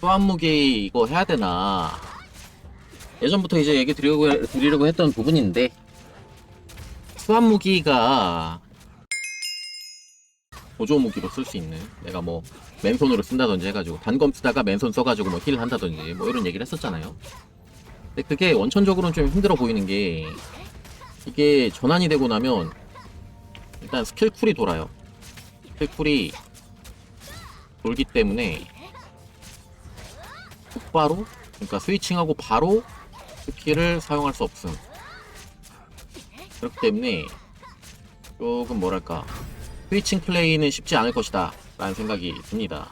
소환무기 이거 해야 되나? 예전부터 이제 얘기 드리려고, 드리려고 했던 부분인데. 수환무기가 보조무기로 쓸 수 있는 내가 뭐 맨손으로 쓴다든지 해가지고 단검 쓰다가 맨손 써가지고 뭐 힐을 한다든지 뭐 이런 얘기를 했었잖아요. 근데 그게 원천적으로는 좀 힘들어 보이는 게 이게 전환이 되고 나면 일단 스킬 쿨이 돌아요. 스킬 쿨이 돌기 때문에 곧바로 그러니까 스위칭하고 바로 스킬을 사용할 수 없음. 그렇기 때문에 조금 뭐랄까 스위칭 플레이는 쉽지 않을 것이다 라는 생각이 듭니다.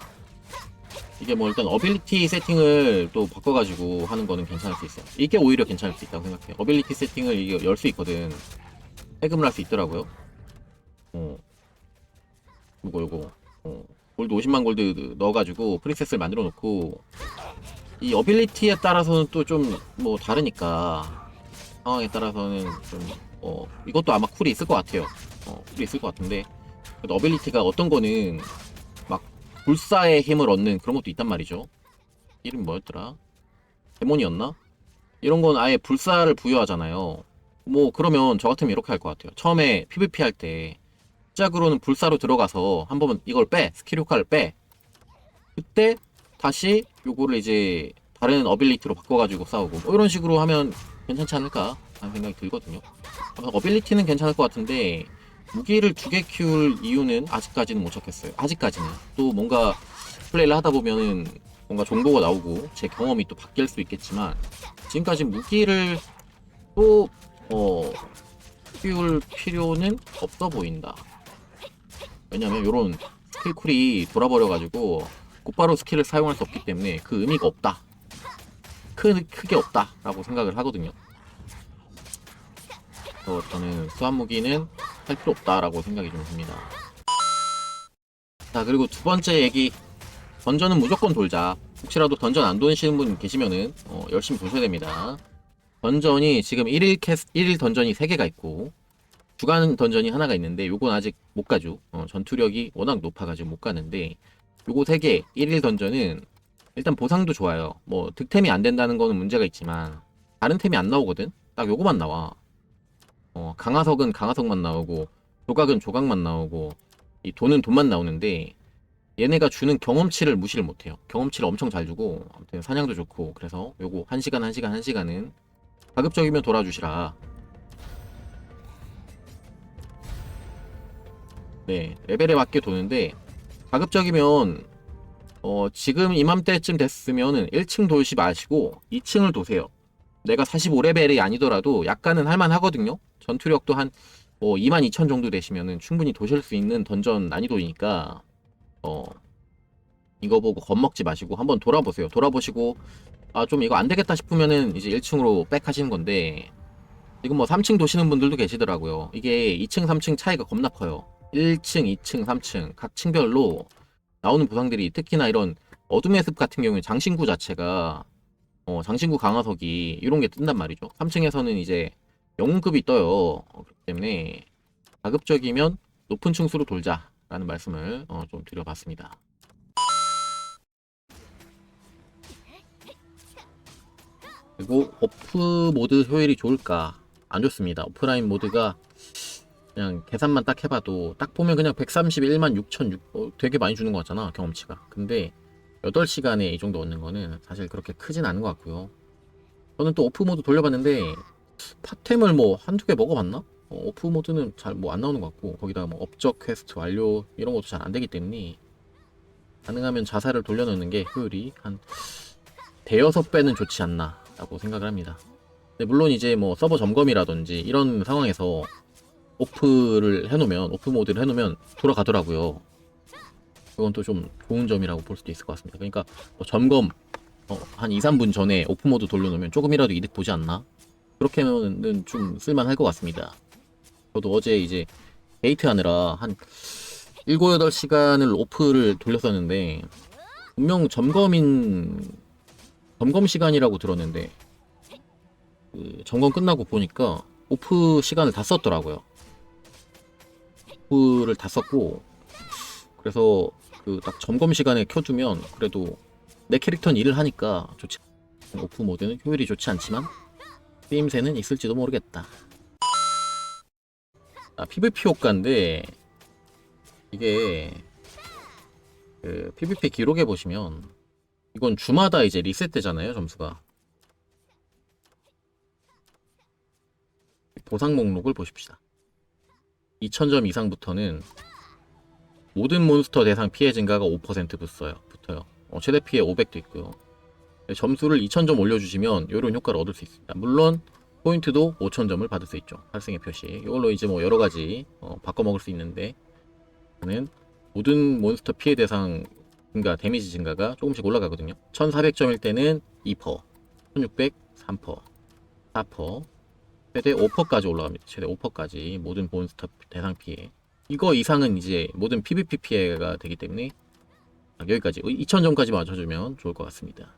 이게 뭐 일단 어빌리티 세팅을 또 바꿔가지고 하는 거는 괜찮을 수 있어요. 이게 오히려 괜찮을 수 있다고 생각해요. 어빌리티 세팅을 이게 열 수 있거든. 해금을 할 수 있더라고요. 어. 이거 이거. 어. 골드 50만 골드 넣어가지고 프린세스를 만들어 놓고 이 어빌리티에 따라서는 또 좀 뭐 다르니까 상황에 따라서는 좀 어, 이것도 아마 쿨이 있을 것 같아요. 어, 쿨이 있을 것 같은데 어빌리티가 어떤 거는 막 불사의 힘을 얻는 그런 것도 있단 말이죠. 이름 뭐였더라? 데몬이었나? 이런 건 아예 불사를 부여하잖아요. 뭐 그러면 저 같으면 이렇게 할 것 같아요. 처음에 PVP 할 때 시작으로는 불사로 들어가서 한 번은 이걸 빼 스킬 효과를 빼 그때 다시 요거를 이제 다른 어빌리티로 바꿔가지고 싸우고 뭐 이런 식으로 하면 괜찮지 않을까 하는 생각이 들거든요. 어빌리티는 괜찮을 것 같은데 무기를 두 개 키울 이유는 아직까지는 못 찾겠어요. 아직까지는 또 뭔가 플레이를 하다 보면은 뭔가 정보가 나오고 제 경험이 또 바뀔 수 있겠지만 지금까지 무기를 또 어, 키울 필요는 없어 보인다. 왜냐면 요런 스킬 쿨이 돌아버려가지고 곧바로 스킬을 사용할 수 없기 때문에 그 의미가 없다. 크, 크게 없다라고 생각을 하거든요. 그래서 저는 수환무기는 할 필요 없다라고 생각이 좀 듭니다. 자 그리고 두 번째 얘기 던전은 무조건 돌자. 혹시라도 던전 안 도시는 분 계시면은 어, 열심히 도셔야 됩니다. 던전이 지금 1일 캐스 1일 던전이 3개가 있고 주간 던전이 하나가 있는데 요건 아직 못 가죠. 어, 전투력이 워낙 높아가지고 못 가는데 요거 3개 1일 던전은 일단 보상도 좋아요. 뭐 득템이 안 된다는 거는 문제가 있지만 다른 템이 안 나오거든. 딱 요거만 나와. 어, 강화석은 강화석만 나오고 조각은 조각만 나오고 이 돈은 돈만 나오는데 얘네가 주는 경험치를 무시를 못해요. 경험치를 엄청 잘 주고 아무튼 사냥도 좋고 그래서 요거 1시간 1시간 1시간은 가급적이면 돌아주시라. 네, 레벨에 맞게 도는데 가급적이면 어, 지금 이맘때쯤 됐으면은 1층 돌지 마시고 2층을 도세요. 내가 45레벨이 아니더라도 약간은 할만하거든요. 전투력도 한뭐22,000 정도 되시면은 충분히 도실 수 있는 던전 난이도이니까 어 이거 보고 겁먹지 마시고 한번 돌아보세요. 돌아보시고 아 좀 이거 안 되겠다 싶으면은 이제 1층으로 백 하시는 건데 지금 뭐 3층 도시는 분들도 계시더라고요. 이게 2층, 3층 차이가 겁나 커요. 1층, 2층, 3층 각 층별로 나오는 보상들이 특히나 이런 어둠의 습 같은 경우에 장신구 자체가 어, 장신구 강화석이 이런 게 뜬단 말이죠. 3층에서는 이제 영웅급이 떠요. 어, 그렇기 때문에 가급적이면 높은 층수로 돌자라는 말씀을 어, 좀 드려봤습니다. 그리고 오프 모드 효율이 좋을까? 안 좋습니다. 오프라인 모드가 그냥 계산만 딱 해봐도 딱 보면 그냥 131만 6천 어, 되게 많이 주는 것 같잖아 경험치가. 근데 8시간에 이 정도 얻는 거는 사실 그렇게 크진 않은 것 같고요. 저는 또 오프 모드 돌려봤는데 파템을 뭐 한두 개 먹어봤나? 어, 오프 모드는 잘 뭐 안 나오는 것 같고 거기다가 뭐 업적 퀘스트 완료 이런 것도 잘 안 되기 때문에 가능하면 자살을 돌려놓는 게 효율이 한 대여섯 배는 좋지 않나 라고 생각을 합니다. 물론 이제 뭐 서버 점검이라든지 이런 상황에서 오프를 해놓으면 오프 모드를 해놓으면 돌아가더라고요. 그건 또 좀 좋은 점이라고 볼 수도 있을 것 같습니다. 그러니까 뭐 점검 어, 한 2, 3분 전에 오프 모드 돌려놓으면 조금이라도 이득 보지 않나? 그렇게 하면은 좀 쓸만할 것 같습니다. 저도 어제 이제 데이트 하느라 한 7, 8시간을 오프를 돌렸었는데 분명 점검인 점검 시간이라고 들었는데 그 점검 끝나고 보니까 오프 시간을 다 썼더라고요. 오프를 다 썼고 그래서 그 딱 점검 시간에 켜두면 그래도 내 캐릭터는 일을 하니까 좋지. 오프 모드는 효율이 좋지 않지만 쓰임새는 있을지도 모르겠다. 아, PVP 효과인데 이게 그 PVP 기록에 보시면 이건 주마다 이제 리셋되잖아요 점수가 보상 목록을 보십시다 2000점 이상부터는 모든 몬스터 대상 피해 증가가 5% 붙어요 붙어요. 어, 최대 피해 500도 있고요. 점수를 2000점 올려주시면 이런 효과를 얻을 수 있습니다. 물론 포인트도 5000점을 받을 수 있죠. 활성의 표시. 이걸로 이제 뭐 여러 가지 어, 바꿔 먹을 수 있는데 저는 모든 몬스터 피해 대상 증가, 데미지 증가가 조금씩 올라가거든요. 1400점일 때는 2%, 1600, 3%, 4%, 최대 5%까지 올라갑니다. 최대 5%까지 모든 몬스터 대상 피해. 이거 이상은 이제 모든 PVP 피해가 되기 때문에 여기까지 2000점까지 맞춰주면 좋을 것 같습니다.